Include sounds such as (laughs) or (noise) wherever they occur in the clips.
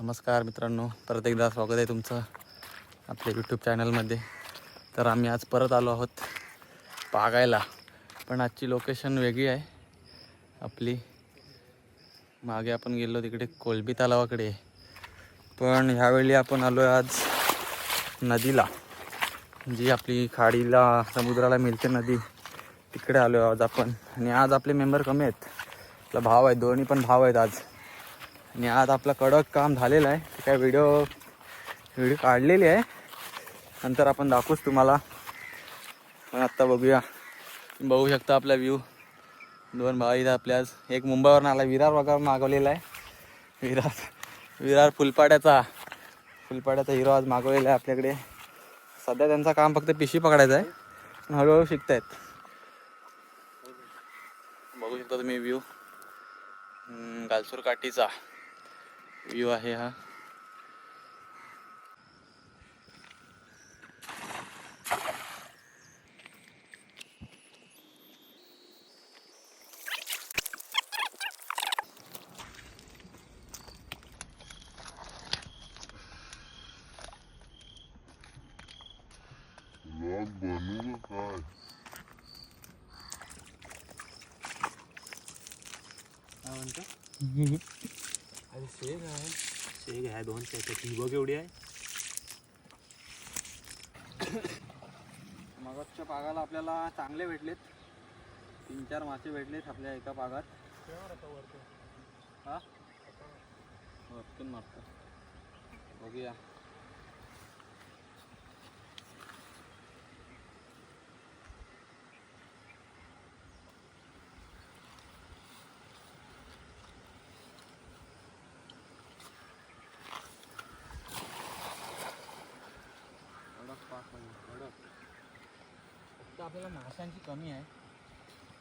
नमस्कार मित्रांनो परत एकदा स्वागत आहे तुमचं आपल्या यूट्यूब चॅनलमध्ये तर आम्ही आज परत आलो आहोत पागायला. पण आजची लोकेशन वेगळी आहे. आपली मागे आपण गेलो तिकडे कोलबी तलावाकडे. पण ह्यावेळी आपण आलो आहे आज नदीला. जी आपली खाडीला समुद्राला मिळते नदी तिकडे आलो आहे आज आपण. आणि आज आपले मेंबर कमी आहेत. आपला भाव आहे दोन्ही पण भाव आहेत आज. आणि आज आपलं कडक काम झालेलं आहे. काय व्हिडिओ व्हिडिओ काढलेली आहे. नंतर आपण दाखवूच तुम्हाला. पण आत्ता बघूया. बघू शकता आपला व्ह्यू दोन भाई इथं आपल्या एक मुंबईवरून आला विरार वगैरे मागवलेला आहे. विरार विरार फुलपाड्याचा. फुलपाड्याचा हिरो आज मागवलेला आहे आपल्याकडे. सध्या त्यांचं काम फक्त पिशी पकडायचं आहे. हळूहळू शिकतायत. बघू शकता तुम्ही व्ह्यू गालसूर काठीचा व्ह्यू आहे हा. काय काय म्हणतो अरे शेग आहे. शेग आहे दोन शेग ही बघ एवढी आहे. मगच्या पागाला आपल्याला चांगले भेटलेत. तीन चार मासे भेटलेत आपल्या एका पागात. हा? वरतून मारतो. बघूया. तर आपल्याला माशांची कमी आहे.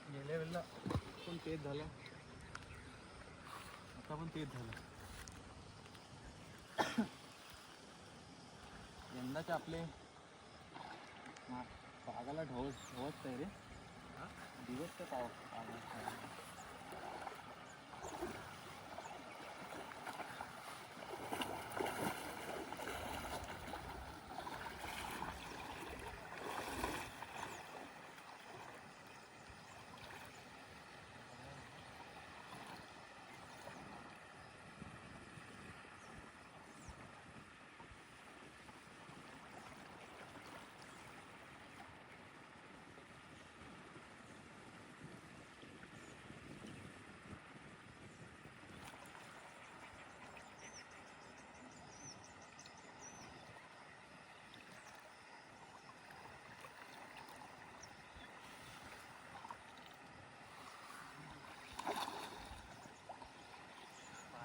गेल्या वेळेला पण तेच झालं. आता पण तेच झालं. यंदाचे आपले मा- ढवस ढवसत आहे रे दिवस तर पाव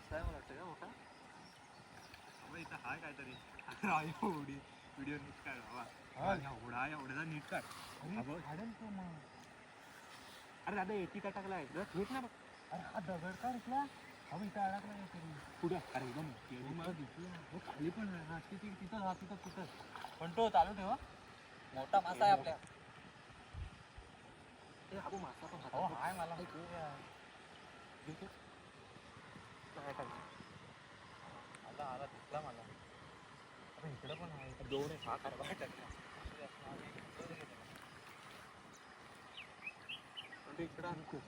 पागाला. मासा आहे मला वाटतं का? मोठा? अबे इथं हाय काहीतरी. (laughs) एवढी व्हिडिओ नीट काढ बाबा. एवढा एवढ्याचा नीट काढ. हा बघ. अरे दादा एटी का टाकला आहे नीट ना बघ. अरे हा दगड का रुकला हा इथं अडकला काहीतरी कुठं? अरे एकदम मला दिसली. हो, खाली पण. हा तिथे तिथं हा तिथं तिथं. पण तो चालू ठेवा मोठा मासा आहे आपल्या. ए हा बघ, मासा पण हातात हाय मला. बघ. आला आला दिसला मला आता इकडं पण आहे दोन आहे हा कारवा टाकला इकडं आणतो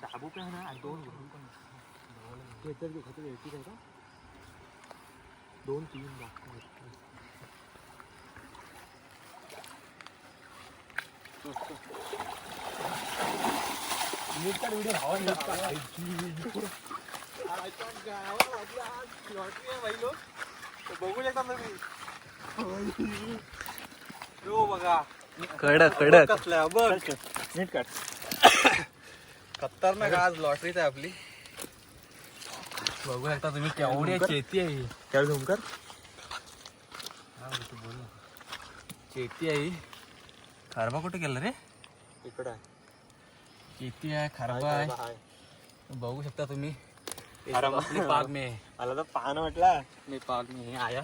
दाबू पण ना दोन घेऊन पण खेचर घे खेचर यायची काय का दोन तीन दाखव बघू शकता तुम्ही हो बघा कडक कडक. कसल्या बघ नीट काढ खतरनाक आज लॉटरीच आहे आपली. बघू शकता तुम्ही केवढी चेती आहे. ही. काय झुम कर चेती आहे. ही. खारबा कुठे गेला रे? इकडं आहे. चेती आहे? खारबा आहे. बघू शकता तुम्ही. पाग में. मला तर पान म्हटला. मैं पाग में ही आया.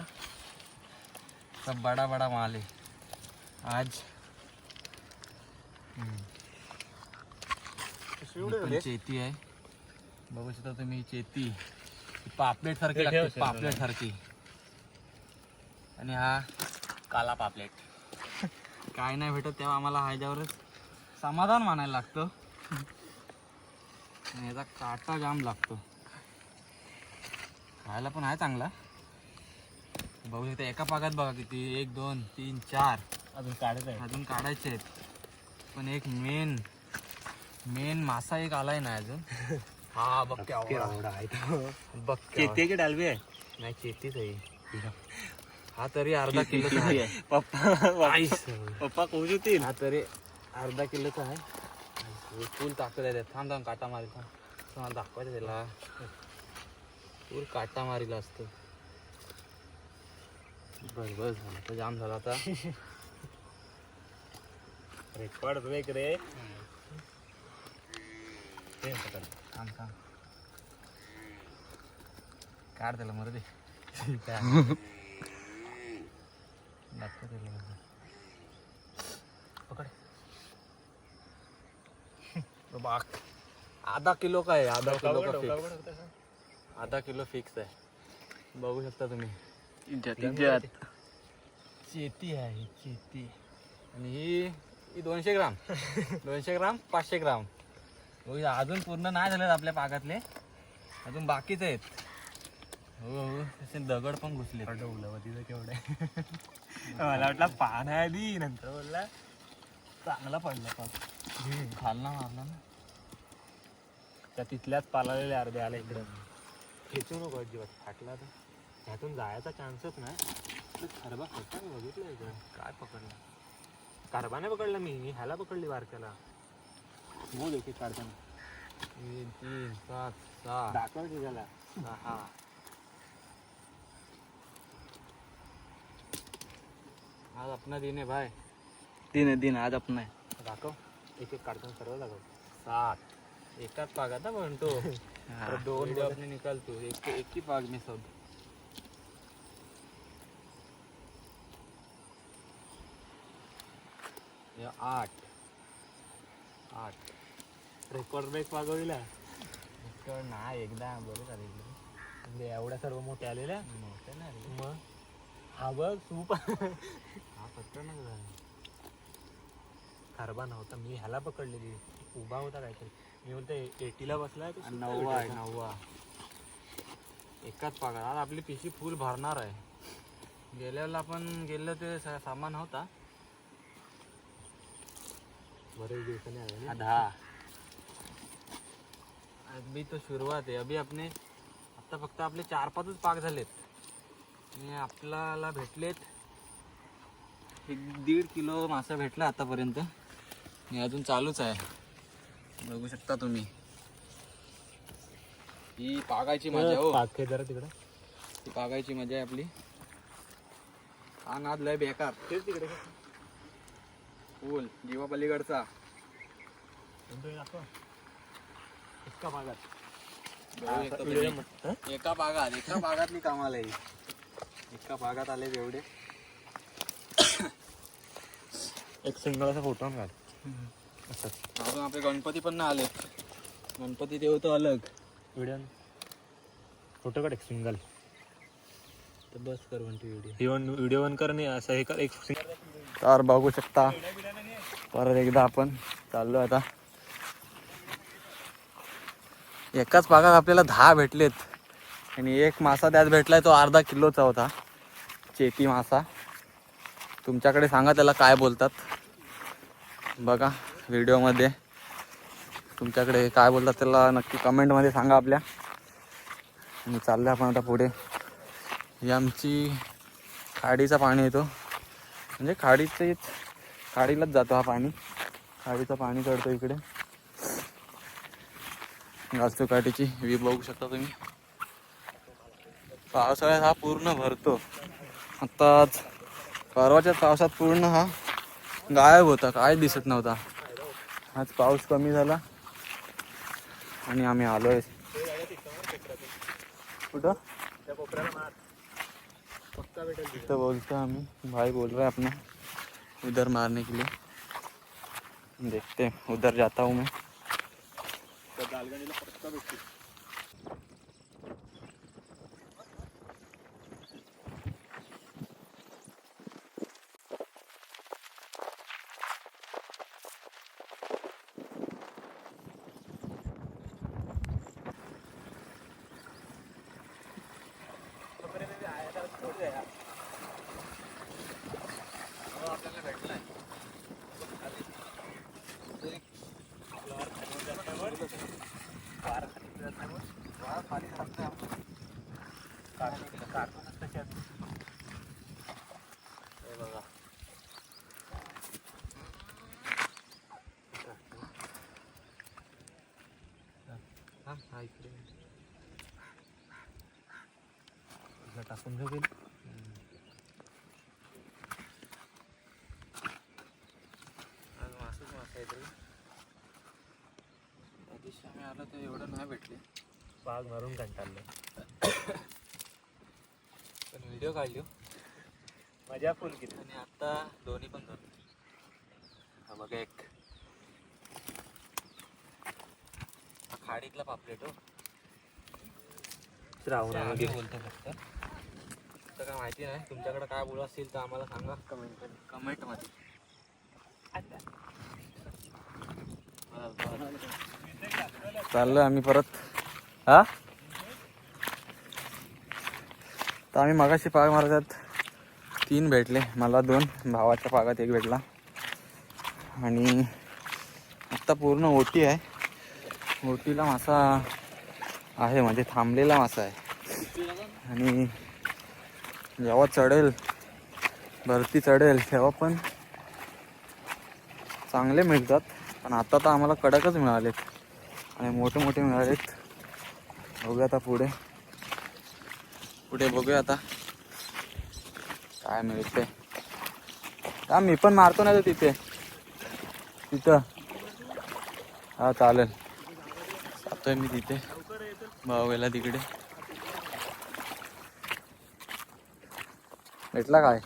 सब बड़ा बड़ा माल है आज. ही पण चेती आहे. बघू शकता तुम्ही चेती. पापलेट सारखी लागते पापलेट सारखी. आणि हा काला पापलेट. (laughs) काय नाही भेटत तेव्हा आम्हाला ह्याच्यावरच समाधान मानायला लागतं. याचा काटा जाम लागतो. खायला पण आहे चांगला. बघू शकता एका पागात बघा किती. एक दोन तीन चार. अजून काढत आहे. अजून काढायचे आहेत. पण एक मेन मेन मासा एक आलाय ना अजून. (laughs) हा बघ केवढा. एवढा आहे तो. की डालवी आहे? नाही चेतीच आहे हा. तरी अर्धा किलोचा आहे. पप्पा. पप्पा कोण हा तरी अर्धा किलोचा आहे. फुल ताकद आहे. थांब थांब काटा मारी थांब. तुम्हाला दाखवायचं त्याला. फुल काटा मारीला असतो. बस बस झालं. जाम झाला आता. रेकॉर्ड ब्रेक रे थांब थांब. काढ त्याला मरू दे. (laughs) दाखव त्याला. पकड. बाक आधा किलो का आहे? आधा किलो का फिक्स आधा किलो फिक्स आहे. बघू शकता तुम्ही. चेती आहे ही चेती. आणि ही ही दोनशे ग्राम. (laughs) दोनशे ग्राम पाचशे ग्राम. हो हे अजून पूर्ण नाही झालेत आपल्या पागातले अजून बाकीच आहेत. हो हो तसे दगड पण घुसले उलवतीचं केवढं (laughs) मला वाटलं पान आहे आधी नंतर बोलला चांगला पडला पाक खालना मारला ना. त्या तिथल्याच पालालेले अर्धे आले इकडं. खेचू नको अजिबात. फाटला तर त्यातून जायचा चान्सच नाही. खरबा खरबा मी बघितलं इकडं. काय पकडला? कारबाने पकडला मी. मी ह्याला पकडली बारक्याला मोज एक काढताना तीन तीन सात सहा दाखव की त्याला. सहा. आज अपना दिन है भाई. दिन है दिन आज अपना है. दाखव. एक एक काढताना सर्व दाखव सात. एकाच पागात ना म्हणतो. (laughs) तर दोन अपने निकालतो एक एक पाग में सब ये आठ. आठ. रेकॉर्ड ब्रेक मागवला इतकं नाही एकदा. बरोबर आले म्हणजे एवढ्या सर्व मोठे आलेल्या? मोठं नाही मग? हा बघ सूप हा पत्ता नाही खरबा नव्हता मी ह्याला पकडलेली उभा होता काहीतरी. मी बोलतो एटीला सूप नववा आहे. नववा. एकाच पगार आज आपली पिशी फुल भरणार आहे. गेल्याला आपण गेलो ते सामान होता. बरेच दिवसांनी आला दहा. अभी तो सुरुवात आहे. अभी आपले आता फक्त आपले चार पाचच पाक झालेत. आणि आपल्याला भेटलेत एक दीड किलो मासा भेटला आतापर्यंत. आणि अजून चालूच आहे. बघू शकता तुम्ही. ही पागायची मजा हो. पाखे जरा तिकडं. ही पागायची मजा आहे आपली. हा नाद लय बेकार. तेच तिकडे. फुल. जीवा पलीकडचा. इतका भागात. एका भागात एका भागातली कामाला येईल एका भागात आले एवढे एक सिंगल असा फोटो काढ अजून आपले गणपती पण नाही आले गणपती ते होतं अलग. व्हिडिओ फोटो काढ एक सिंगल तर बस कर म्हणते व्हिडिओ व्हिडिओ व्हिडिओ वन कर नाही असं हे कर एक सिंगल तर बघू शकता. परत एकदा आपण चाललो आता. एकाच भागात आपल्याला दहा भेटलेत. आणि एक मासा त्यात भेटलाय तो अर्धा किलोचा होता. चेती मासा. तुमच्याकडे सांगा त्याला काय बोलतात. बघा व्हिडिओमध्ये. तुमच्याकडे काय बोलतात त्याला नक्की कमेंटमध्ये सांगा आपल्या. आणि चाललं आपण आता पुढे. ही आमची खाडीचा पाणी येतो. म्हणजे खाडीचे खाडीलाच जातो हा पाणी. खाडीचं पाणी चढतो इकडे. गाजतो काठीची वी बघू शकता तुम्ही. पावसाळ्यात हा पूर्ण भरतो. आत्ताच परवाच्या पावसात पूर्ण हा गायब होता काय दिसत नव्हता. आज पाऊस कमी झाला. आणि आम्ही आलोय. कुठं? त्या कोपऱ्याला तो बोलते भाई बोल रहा है अपना. उधर मारने के लिए. देखते उधर जाता हूँ मैं त्या दालगणीला पक्का भेटतील हे बघा हा हा इकडे इथलं टाकून घेऊ मासच मासा आहे त्या दिवशी आम्ही आलो तर एवढं नाही भेटले. बाग मारून कंटाळलं. पण व्हिडिओ काढली हो. मजा फुल किती आणि आता दोन्ही पण धरले हा बघा एक हा खाडीतला पापलेट हो. श्रावण आम्ही बोलतो फक्त. तर काय माहिती नाही तुमच्याकडे काय बोलत असतील तर आम्हाला सांगा. कमेंट कमेंटमध्ये. चाललो आम्ही परत. हा? तर आम्ही मगाशी पाग मारतात तीन भेटले मला दोन भावाच्या पागात एक भेटला. आणि आत्ता पूर्ण ओटी आहे. मूर्तीला मासा आहे म्हणजे थांबलेला मासा आहे. आणि जेव्हा चढेल भरती चढेल तेव्हा पण चांगले मिळतात. पण आता तर आम्हाला कडकच मिळालेत. आणि मोठे मोठे मिळालेत. बघूया आता पुढे. पुढे बघूया आता काय मिळते. का मी पण मारतो नाही तर तिथे. तिथं. हा चालेल. जातोय मी तिथे. भाऊ गेला तिकडे. भेटला काय?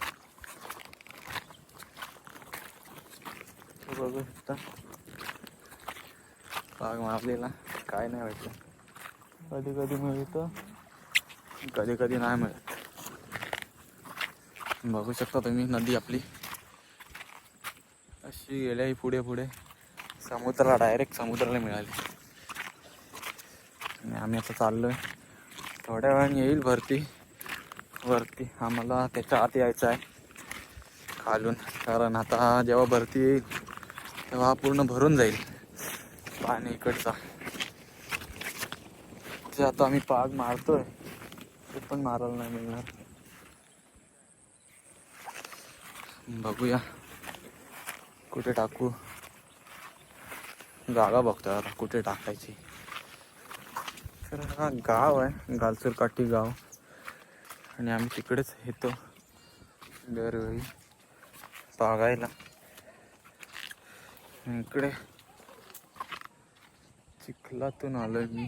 बघू शकता पाग मारलेला. काय नाही भेटलं कधी कधी मिळतं. कधी कधी नाही मिळत. बघू शकता तुम्ही नदी आपली. अशी गेल्या पुढे पुढे. समुद्राला डायरेक्ट समुद्राला मिळाली. आणि आम्ही आता आहे थोड्या वेळाने येईल भरती वरती आम्हाला त्याच्या आत यायचं आहे. खालून. कारण आता जेव्हा भरती येईल तेव्हा पूर्ण भरून जाईल. पाणी इकडचा. जे आता आम्ही पाग मारतोय ते पण मारायला नाही मिळणार. बघूया. कुठे टाकू? जागा बघतोय आता कुठे टाकायची. तर हा गाव आहे. गालसूर काठी गाव. आणि आम्ही तिकडेच येतो. दरवेळी बागायला इकडे चिखलातून आलोय मी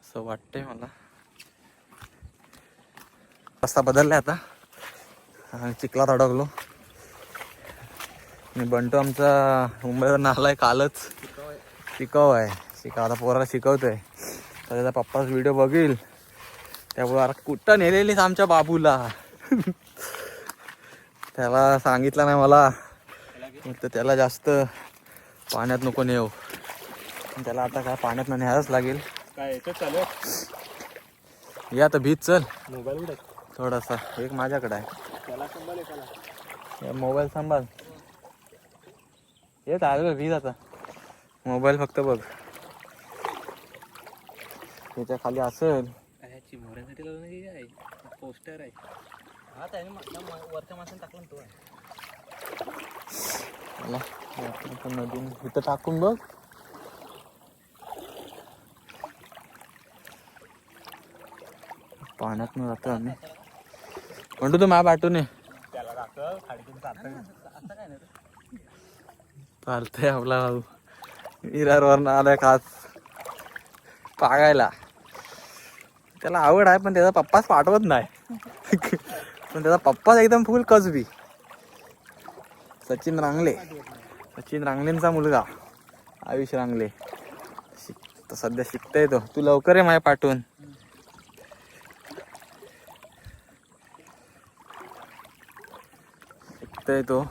असं वाटतंय मला. रस्ता बदललाय आता. चिखलात अडकलो. आणि बंटू आमचा मुंबईवरून आलाय कालच. शिकाव आहे. शिकाव आता पोराला शिकवतोय. त्याचा पप्पाच व्हिडिओ बघील. त्यामुळे अरे कुठं नेलेलीस आमच्या बाबूला? त्याला सांगितलं नाही मला. तर त्याला जास्त पाण्यात नको नेऊ. त्याला आता काय पाण्यात न्यायलाच लागेल. काय चालू ये आता भीत चल. मोबाईल थोडासा. एक माझ्याकडे आहे. मोबाईल सांभाळ येत आलं भीत आता? मोबाईल फक्त बघ. त्याच्याखाली असेल. लावलं पोस्टर आहे. हा त्याने वरच्या माणसाने टाकलं ना तो आहे. चला, आपण पण नदीन इथं टाकून बघ. पाण्यात जातो आम्ही. म्हणतो तू काय नाही चालतंय आपला भाऊ. विरारवरनं आलाय खास. पागायला. त्याला आवड आहे पण त्याचा पप्पाच पाठवत नाही. पण त्याचा पप्पाच एकदम फुल कसबी. सचिन रांगले. सचिन रांगलेंचा मुलगा. आयुष रांगले. शिक सध्या शिकतोय तो. तू लवकर आहे माझ्या पाठवून. शिकतोय तो.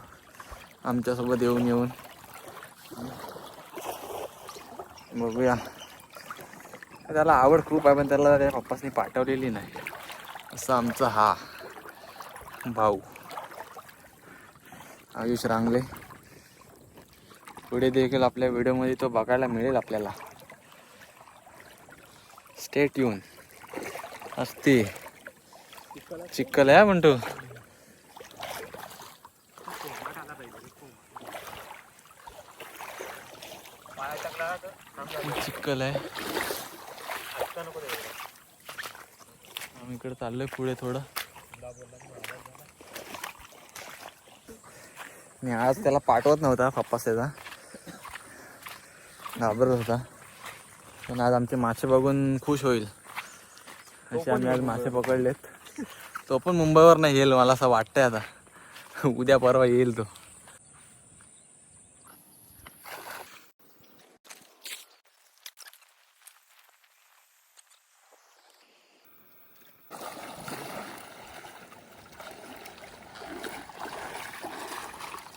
आमच्यासोबत येऊन येऊन. बघूया. त्याला आवड खूप आहे पण त्याला त्या पप्पासनी पाठवलेली नाही. असं आमचा हा भाऊ. आयुष रांगले. पुढे देखील आपल्या व्हिडिओमध्ये तो बघायला मिळेल आपल्याला. स्टेट येऊन असते चिक्कल आहे म्हणतो चिक्कल आहे. आम्ही इकडे चाललोय पुढे थोडं. मी आज त्याला पाठवत नव्हता पप्पा त्याचा. घाबरत होता. पण आज आमचे मासे बघून खुश होईल. असे आम्ही आज मासे पकडलेत. तो पण मुंबईवर नाही येईल मला असं वाटतंय आता. उद्या परवा येईल तो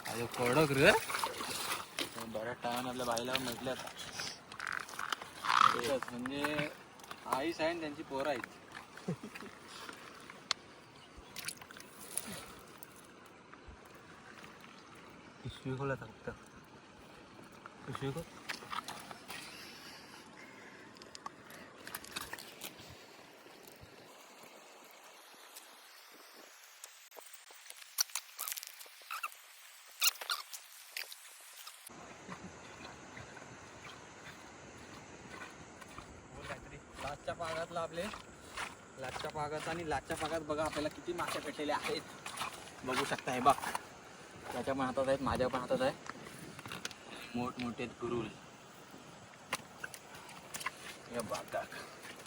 अरे कडक रे बऱ्याच टायमाने आपल्या बाईला म्हटल्यात एकच म्हणजे आईच आहे आणि त्यांची पोरं आहेत पिशवी खोला फक्त पिशवी खोल लाचच्या भागात लाभले. लाचच्या पागात आणि लाचच्या पागात बघा आपल्याला किती मासे भेटलेले आहेत. बघू शकता हे बघ. त्याच्या पण हातात आहेत माझ्या पण हातात आहे मोठमोठे गुरुल हे बघ टाक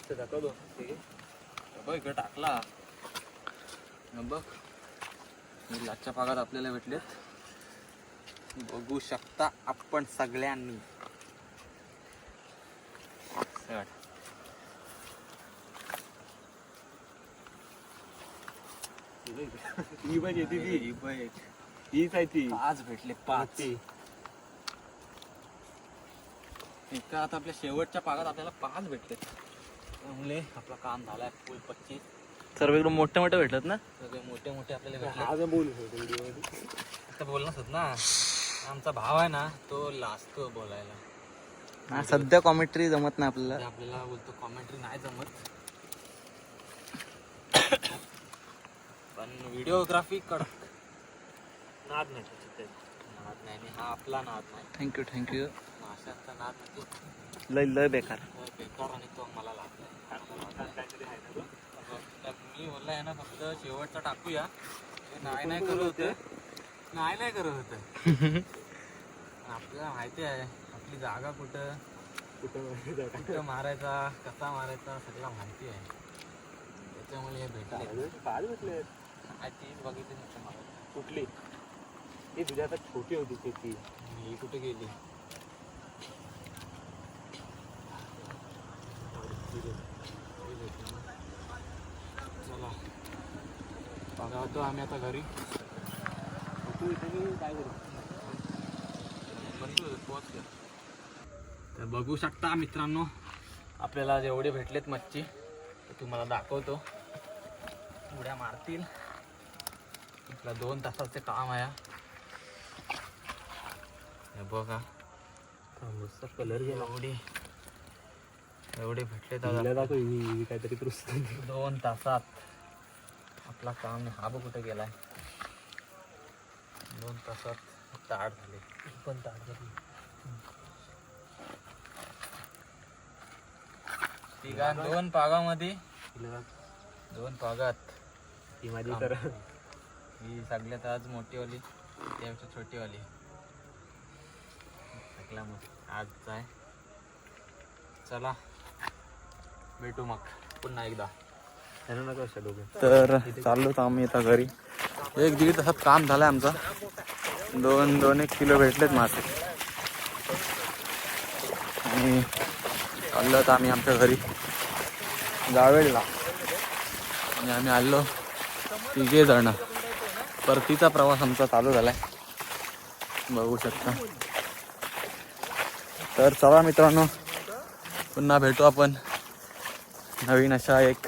ते दाखवतो बघ. इकडे टाकला. बघ. हे लाचच्या पागात आपल्याला भेटलेत. बघू शकता आपण सगळ्यांनी. ही बघ येते ती ही एक. हीच आहे ती. पाच भेटले पाच. एका आता आपल्या शेवटच्या पागात आपल्याला पाच भेटले. त्यामुळे आपला काम झालाय फुल पच्चीस सर्व एकदम मोठे मोठे भेटलेत ना? सगळे मोठे मोठे आपल्याला भेटले आज बोलू आता बोलणार होत ना? आमचा भाव आहे ना तो लाजतो बोलायला. सध्या कॉमेंट्री जमत नाही आपल्याला. आपल्याला बोलतो कॉमेंट्री नाही जमत. पण व्हिडिओग्राफी कडक. नाद नाही त्याच्यात. नाद नाही आणि हा आपला नाद नाही. थँक्यू थँक्यू माशांचा नाद म्हणजे लय लय बेकार. लय बेकार आणि तो मला लागलाय काहीतरी आहे ना तो. तर मी बोललाय ना फक्त शेवटचा टाकूया. ते नाही नाही करत होते. नाही नाही करत होतं. (laughs) आपल्याला माहिती आहे आपली जागा कुठं? कुठं आहे मारायचा? कसा मारायचा? सगळं माहिती आहे. त्याच्यामुळे हे भेटले. पाच भेटले? तीच बघितली मला? कुठली? ही तुझ्या आता छोटी होती ते. ती. ही कुठे गेली? चला. बघा होतो आम्ही आता घरी. तू इथे मी काय करू? तर बघू शकता मित्रांनो आपल्याला जेवढे भेटलेत मच्छी ते तुम्हाला दाखवतो. उड्या मारतील. आपला दोन तासाचे काम आहे. बघा. मस्त कलर गेला. एवढी एवढे भेटले दाखव काहीतरी दोन तासात आपला काम हा बघ कुठे गेलाय. दोन तासात ताट झाले. पण ताट झाली. तिघा दोन पागामध्ये. दोन पागात. ही माझी. तर ही सगळ्यात आज मोठीवाली त्यापेक्षा छोटीवाली. सगळ्या मग आजचा आहे. चला भेटू मग पुन्हा एकदा. अशा दोघं. तर आम्ही आता घरी. एक दीड तासात काम झालंय आमचं. दोन दोन एक किलो भेटलेत मासे. आणि चाललोत आम्ही आमच्या घरी. जावेळला आणि आम्ही आलो तिघे जण परतीचा प्रवास आमचा चालू झालाय. बघू शकता. तर चला मित्रांनो पुन्हा भेटू आपण नवीन अशा एक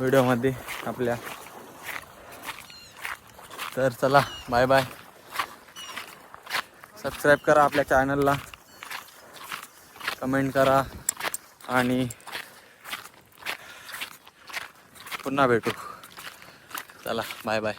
व्हिडिओमध्ये आपल्या. तर चला बाय बाय सबस्क्राईब करा आपल्या चॅनलला कमेंट करा आणि पुन्हा भेटू. चला बाय बाय